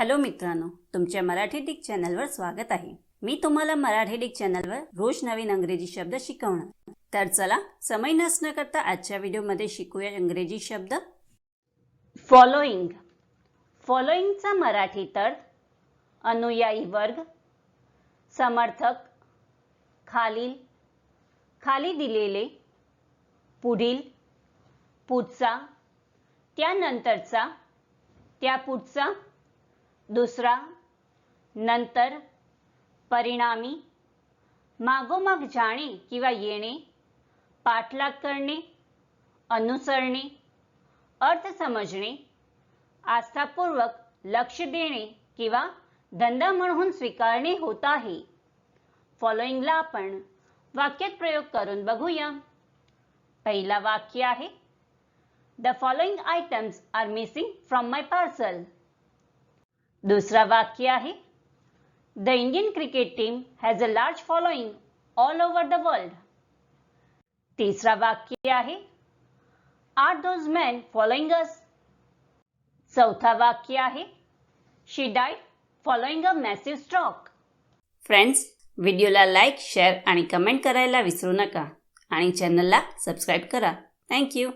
Hello मित्रांनो तुमच्या Marathi Dick चॅनलवर स्वागत आहे. मी तुम्हाला मराठी डिक चॅनलवर रोज नवीन अंग्रेजी शब्द शिकवणार. तर चला समय नसणं करता आजच्या व्हिडिओमध्ये शिकूया इंग्रजी शब्द. फॉलोईंग फॉलोईंगचा मराठी तर अनुयायी वर्ग समर्थक खालील खाली दिलेले पुढील पुढचा त्यानंतरचा त्यापुढचा दुसरा नंतर परिणामी मागोमाग जाणे किंवा येणे पाठलाग करणे अनुसरणे अर्थ समजणे आस्थापूर्वक लक्ष देणे किंवा धंदा म्हणून स्वीकारणे होत आहे. फॉलोईंगला आपण वाक्यात प्रयोग करून बघूया. पहिला वाक्य आहे the following items are missing from my parcel दुसरा वाक्य आहे the Indian cricket team has a large following all over the world तिसरा वाक्य आहे are those man following us चौथा वाक्य आहे she died following a massive stroke friends व्हिडिओला लाईक शेअर आणि कमेंट करायला विसरू नका आणि चॅनलला सबस्क्राईब करा. थँक्यू